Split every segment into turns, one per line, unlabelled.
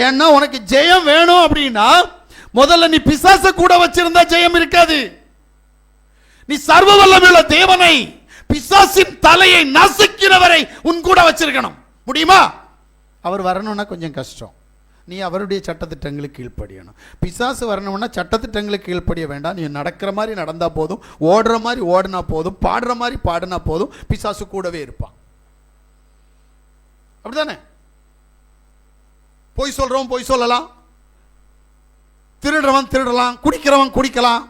ஏன்னா உனக்கு ஜெயம் வேணும் அப்படின்னா முதல்ல நீ பிசாச கூட வச்சிருந்தா ஜெயம் இருக்காது. நீ சர்வ வல்லமையுள்ள தேவனை பிசாசின் தலையை நசுக்கிறவரை உன் கூட வச்சிருக்கணும். முடியுமா? அவர் வரணும்னா கொஞ்சம் கஷ்டம். நீ அவருடைய சட்டத்திட்டங்களுக்கு கீழ்ப்படியணும். பிசாசு வரணும்னா சட்டத்திட்டங்களுக்கு கீழ்ப்படிய வேண்டாம். நீ நடக்கிற மாதிரி நடந்தால் போதும். ஓடுற மாதிரி ஓடினா போதும். பாடுற மாதிரி பாடினா போதும். பிசாசு கூடவே இருப்பான். அப்படிதானே பொய் சொல்றவன் பொய் சொல்லலாம். திருடுறவன் திருடலாம் குடிக்கிறவன் குடிக்கலாம்.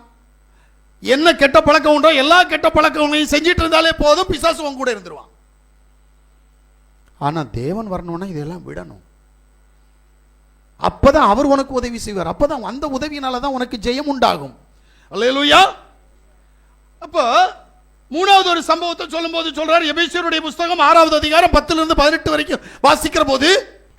என்ன கெட்ட பழக்கம் உண்டோ எல்லா கெட்ட பழக்கங்களையும் செஞ்சிட்டு இருந்தாலே போதும் பிசாசு உன் கூட இருந்துருவான். ஆனா தேவன் வரணும்னா இதெல்லாம் விடணும். அப்பதான் அவர் உனக்கு உதவி செய்வார். அப்பதான் அந்த உதவியினால தான் உனக்கு ஜெயம் உண்டாகும். அல்லையா அப்போ மூணாவது ஒரு சம்பவத்தை சொல்லும்போது சொல்றார் எபேசியருடைய புஸ்தகம் ஆறாவது அதிகாரம் பத்துல இருந்து பதினெட்டு வரைக்கும் வாசிக்கிற போது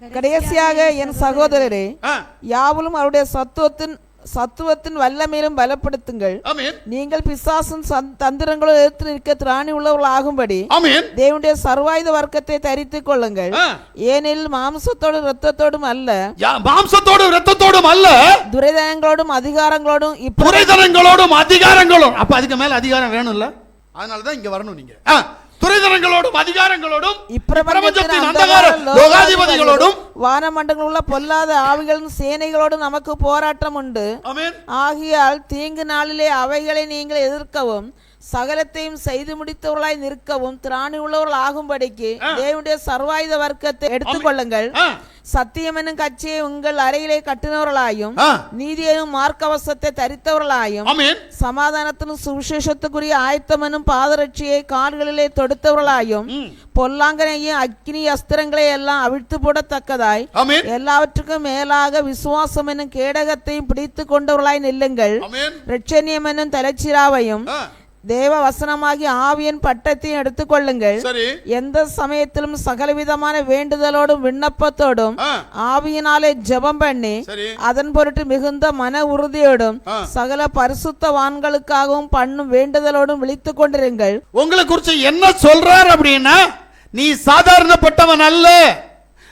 கடைசியாக என் சகோதரரே யாவலும் அவருடைய சத்துவத்தின் சத்துவத்தின் வல்லமையிலும் பலப்படுத்துங்கள். நீங்கள் பிசாசின் சந்- தந்திரங்களோ எதிர்த்து நிற்க திராணி உள்ளவர்களாகும்படி
ஆமென்.
தேவனுடைய சர்வாயுத வர்க்கத்தை தரித்துக் கொள்ளுங்கள்.
ஆ.
ஏனெனில் மாம்சத்தோடும் இரத்தத்தோடும் அல்ல
யா- மாம்சத்தோடும் இரத்தத்தோடும் அல்ல.
துரைதனங்களோடும் அதிகாரங்களோடும் இப்ப
துறைதரங்களோடும் அதிகாரங்களோடும் அப்ப அதுக்கு மேல அதிகாரம் வேணும்ல? அதனாலதான் இங்க வரணும் நீங்க. ஆ, துறைதரங்களோடும் அதிகாரங்களோடும் பிரபஞ்சத்தின் அந்தகார லோகாதிபதிகளோடும்.
வானமண்டங்கள் உள்ள பொல்லாத ஆவிகளின் சேனைகளோடும் நமக்கு போராட்டம் உண்டு ஆகையால் தீங்கு நாளிலே அவைகளை நீங்கள் எதிர்க்கவும் சகலத்தையும் செய்து முடித்தவர்களாய் நிற்கவும் திராணி உள்ளவர்கள் ஆகும்படிக்கு தேவனுடைய சர்வாயுத வர்க்கத்தை எடுத்துக்கொள்ளுங்கள். சத்தியம் என்னும் கட்சியை உங்கள் அறையிலே கட்டினவர்களாயும் நீதியையும் மார்க்கவசத்தை தரித்தவர்களாயும் சமாதானத்திலும் சுவிசேஷத்துக்குரிய ஆயத்தம் என்னும் பாதரட்சியை கால்களிலே தொடுத்தவர்களாயும். பொல்லாங்கனையும் அக்கினி அஸ்திரங்களை எல்லாம் அவிழ்த்து போடத்தக்கதாய் எல்லாவற்றுக்கும் மேலாக விசுவாசம் என்னும் கேடகத்தையும் பிடித்து கொண்டவர்களாய் நில்லுங்கள். ரட்சணியம் என்னும் தலைச்சிராவையும் தேவ வசனமாகி ஆவியின் பட்டத்தையும் எடுத்துக்கொள்ளுங்கள்.
சரி.
எந்த சமயத்திலும் சகலவிதமான வேண்டுதலோடும் விண்ணப்பத்தோடும் ஆவியினாலே ஜெபம் பண்ணி அதன் பொருட்டு மிகுந்த மன உறுதியோடும். சகல பரிசுத்தவான்களுக்காகவும் பண்ணும் வேண்டுதலோடும் விழித்துக் கொண்டிருங்கள்.
உங்களை குறிச்சு என்ன சொல்றார் அப்படின்னா நீ சாதாரணப்பட்டவன் அல்ல.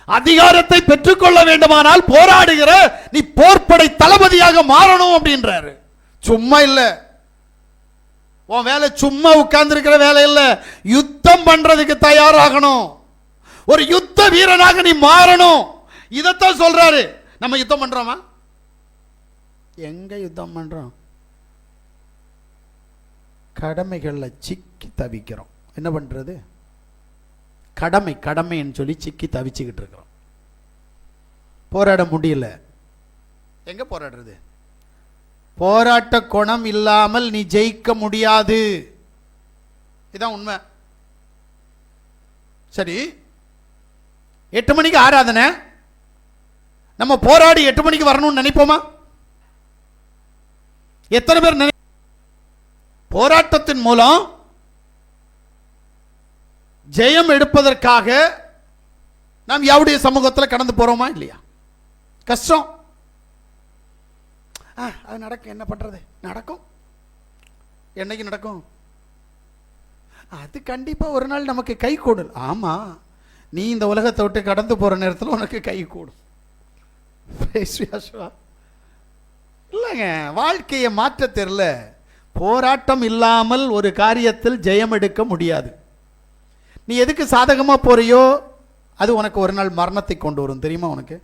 அதிகாரத்தை பெற்றுக்கொள்ள வேண்டுமானால் போராடுகிற நீ போர்ப்படை தளபதியாக மாறணும் அப்படின்றாரு. சும்மா இல்ல. உன் வேலை சும்மா உட்கார்ந்துருக்கிற வேலை இல்லை. யுத்தம் பண்றதுக்கு தயாராகணும். ஒரு யுத்த வீரனாக நீ மாறணும். இதைத்தான் சொல்றாரு. நம்ம யுத்தம் பண்றோமா? எங்க யுத்தம் பண்றோம்? கடமைகளில் சிக்கி தவிக்கிறோம். என்ன பண்றது? கடமை கடமைன்னு சொல்லி சிக்கி தவிச்சுக்கிட்டு இருக்கிறோம். போராட முடியல. எங்கே போராடுறது? போராட்ட குணம் இல்லாமல் நீ ஜெயிக்க முடியாது. இதான் உண்மை. சரி. எட்டு மணிக்கு ஆராதனை. நம்ம போராடி எட்டு மணிக்கு வரணும்னு நினைப்போமா? எத்தனை பேர் நினை போராட்டத்தின் மூலம் ஜெயம் எடுப்பதற்காக நாம் யாவுடைய சமூகத்தில் கடந்து போறோமா இல்லையா? கஷ்டம். ஆ, அது நடக்கும். என்ன பண்ணுறது நடக்கும். என்னைக்கு நடக்கும்? அது கண்டிப்பாக ஒரு நாள் நமக்கு கை கூடும். ஆமாம் நீ இந்த உலகத்தை விட்டு கடந்து போகிற நேரத்தில் உனக்கு கை கூடும். இல்லைங்க வாழ்க்கையை மாற்ற தெரில போராட்டம் இல்லாமல் ஒரு காரியத்தில் ஜெயம் எடுக்க முடியாது. நீ எதுக்கு சாதகமாக போறியோ அது உனக்கு ஒரு நாள் மரணத்தை கொண்டு வரும். தெரியுமா உனக்கு?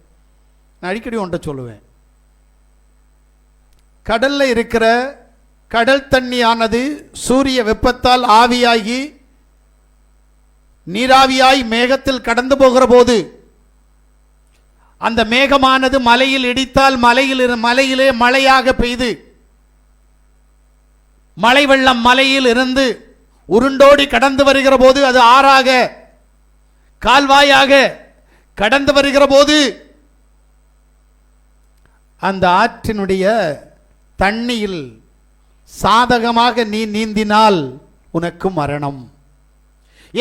நான் அடிக்கடி ஒன்றை சொல்லுவேன். கடல்ல இருக்கிற கடல் தண்ணியானது சூரிய வெப்பத்தால் ஆவியாகி நீராவியாய் மேகத்தில் கடந்து போகிற போது அந்த மேகமானது மலையில் இடித்தால் மலையில் இரு- மலையிலே மழையாக பெய்து மழை வெள்ளம் மலையில் இருந்து உருண்டோடி கடந்து வருகிற போது அது ஆறாக கால்வாயாக கடந்து வருகிற போது அந்த ஆற்றினுடைய தண்ணியில் சாதகமாக நீ நீந்தினால் உனக்கு மரணம்.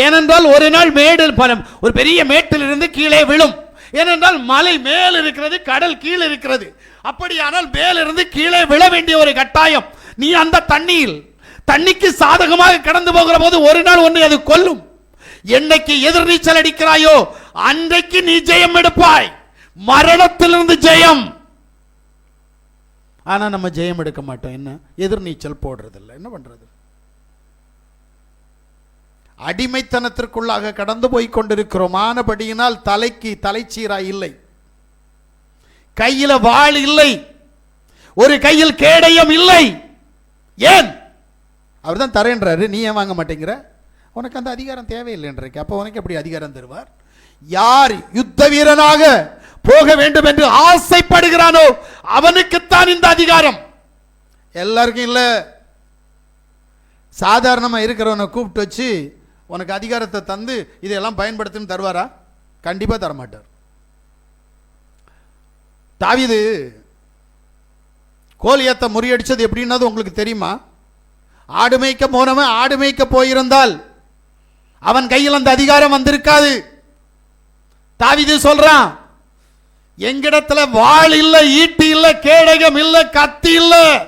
ஏனென்றால் ஒரு நாள் மேடு பலம் ஒரு பெரிய மேட்டில் இருந்து கீழே விழும். ஏனென்றால் மலை மேல் இருக்கிறது கடல் கீழ் இருக்கிறது. அப்படியானால் மேலிருந்து கீழே விழ வேண்டிய ஒரு கட்டாயம். நீ அந்த தண்ணியில் தண்ணிக்கு சாதகமாக கடந்து போகிற போது ஒரு நாள் ஒன்று அது கொல்லும். என்னைக்கு எதிர்நீச்சல் அடிக்கிறாயோ அன்றைக்கு நீ ஜெயம் எடுப்பாய். மரணத்திலிருந்து ஜெயம். ஆனா நம்ம ஜெயம் எடுக்க மாட்டோம். என்ன? எதிர்நீச்சல் போடுறது என்ன பண்றது? அடிமைத்தனத்திற்குள்ளாக கடந்து போய் கொண்டிருக்கிறோம். ஆனபடியினால் தலைக்கு தலைச்சீரா இல்லை. கையில வாள் இல்லை. ஒரு கையில் கேடயம் இல்லை. ஏன்? அவர் தான் தரேன்றாரு. நீ ஏன் வாங்க மாட்டேங்கிற? உனக்கு அந்த அதிகாரம் தேவையில்லைன்றிருக்கு அப்போ உனக்கு எப்படி அதிகாரம் தருவார்? யார் யுத்த வீரனாக போக வேண்டும் என்று ஆசைப்படுகிறானோ அவனுக்குத்தான் இந்த அதிகாரம். எல்லாருக்கும் இல்லை. சாதாரணமாக இருக்கிறவனை கூப்பிட்டு வச்சு உனக்கு அதிகாரத்தை தந்து இதையெல்லாம் பயன்படுத்துன்னு தருவாரா? கண்டிப்பாக தரமாட்டார். தாவிது கோலியத்தை முறியடிச்சது எப்படின்னது உங்களுக்கு தெரியுமா? ஆடு மேய்க்க போனவன் ஆடு மேய்க்க போயிருந்தால் அவன் கையில் அந்த அதிகாரம் வந்திருக்காது. தாவிது சொல்கிறான் எங்கிடத்துல வாள் இல்லை ஈட்டி இல்லை கேடகம் இல்லை கத்தி இல்லை.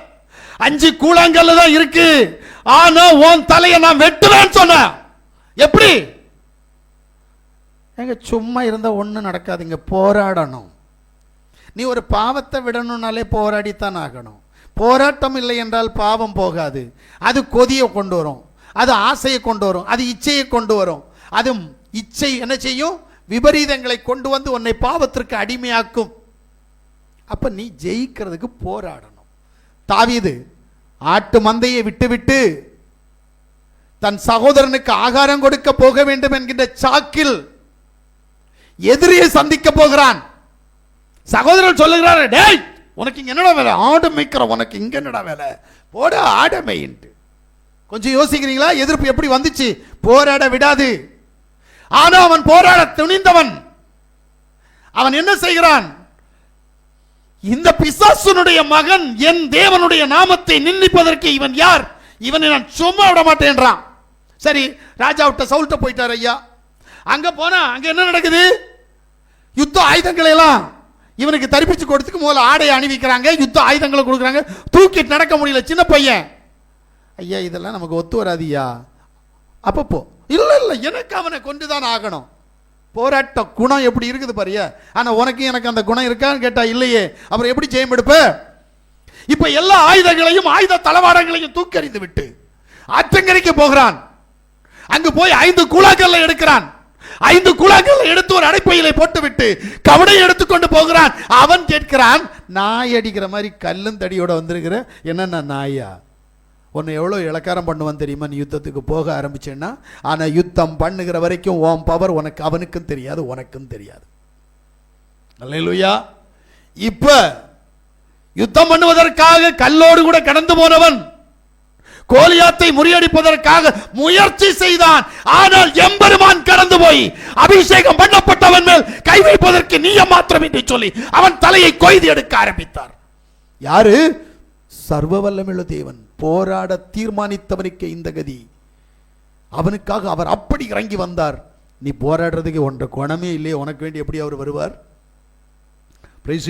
அஞ்சு கூழாங்கல்ல தான் இருக்கு. ஆனா உன் தலையை நான் வெட்டுவேன்னு சொன்னேன். எப்படி? எங்க சும்மா இருந்தா ஒன்றும் நடக்காதுங்க. போராடணும். நீ ஒரு பாவத்தை விடணும்னாலே போராடித்தான் ஆகணும். போராட்டம் இல்லை என்றால் பாவம் போகாது. அது கொதியை கொண்டு வரும். அது ஆசையை கொண்டு வரும். அது இச்சையை கொண்டு வரும். அது இச்சை என்ன செய்யும்? விபரீதங்களை கொண்டு வந்து உன்னை பாவத்திற்கு அடிமையாக்கும். அப்போ நீ ஜெயிக்கிறதுக்கு போராடணும். தாவியது ஆட்டு மந்தையை விட்டுவிட்டு தன் சகோதரனுக்கு ஆகாரம் கொடுக்க போக வேண்டும் என்கின்ற சாக்கில் எதிரியை சந்திக்க போகிறான். சகோதரர் சொல்லுகிறாரு டேய் உனக்கு இங்க என்னடா வேலை? ஆடு மேய்க்கிற உனக்கு இங்க என்னடா வேலை? போட ஆடு மெயின்ட்டு. கொஞ்சம் யோசிக்கிறீங்களா? எதிர்ப்பு எப்படி வந்துச்சு? போராட விடாது. ஆனா அவன் போராட துணிந்தவன். அவன் என்ன செய்கிறான்? இந்த பிசாசுனுடைய மகன் என் தேவனுடைய நாமத்தை நிந்திப்பதற்கு இவன் யார்? இவனை நான் சும்மா விட மாட்டேன்றான். சரி ராஜா விட்ட சவுல்ட்ட போயிட்டார் ஐயா. அங்க போனா அங்க என்ன நடக்குது? யுத்த ஆயுதங்களை எல்லாம் இவனுக்கு தரிப்பிச்சு கொடுத்துக்கு முதல்ல ஆடையை அணிவிக்கிறாங்க யுத்த ஆயுதங்களை கொடுக்குறாங்க. தூக்கிட்டு நடக்க முடியல சின்ன பையன். ஐயா இதெல்லாம் நமக்கு ஒத்து வராதியா அப்பப்போ. இல்லை இல்லை எனக்கு அவனை கொண்டுதான் ஆகணும். போராட்ட குணம் எப்படி இருக்குது பாரிய? ஆனா உனக்கு எனக்கு அந்த குணம் இருக்கான்னு கேட்டா இல்லையே. அப்புறம் எப்படி ஜெயம் எடுப்ப? இப்ப எல்லா ஆயுதங்களையும் ஆயுத தளவாடங்களையும் தூக்கறிந்து விட்டு ஆற்றங்கரைக்கு போகிறான். அங்கு போய் ஐந்து கூழாக்கல்ல எடுக்கிறான். ஐந்து குழாக்கள் எடுத்து ஒரு அடைப்பையிலே போட்டுவிட்டு கவனை எடுத்துக்கொண்டு போகிறான். அவன் கேட்கிறான் நாய் அடிக்கிற மாதிரி கல்லும் தடியோட வந்திருக்கிற என்னென்ன நாயா? உன்னை எவ்வளோ இலக்காரம் பண்ணுவான் தெரியுமா? நீ யுத்தத்துக்கு போக ஆரம்பிச்சேன்னா ஆனால் யுத்தம் பண்ணுகிற வரைக்கும் ஓம் பவர் உனக்கு அவனுக்கும் தெரியாது உனக்கும் தெரியாது. அல்லேலூயா. இப்போ யுத்தம் பண்ணுவதற்காக கல்லோடு கூட கடந்து போனவன் கோலியாத்தை முறியடிப்பதற்காக முயற்சி செய்தான் ஆனால் எம்பெருமான் கடந்து போய் அபிஷேகம் பண்ணப்பட்டவன் மேல் கை வைப்பதற்கு நீய மாத்திரம் என்று சொல்லி அவன் தலையை கொய்து எடுக்க ஆரம்பித்தார். யாரு? சர்வ வல்லமிழ தேவன். போராட தீர்மானித்தவனுக்கு இந்த கதி. அவனுக்காக அவர் அப்படி இறங்கி வந்தார். நீ போராடுறதுக்கு ஒன்ற குணமே இல்லையே உனக்கு வேண்டி எப்படி அவர் வருவார்? பிரைஸ்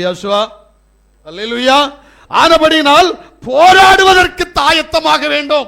ஆனபடினால் போராடுவதற்கு தாயத்தமாக வேண்டும்.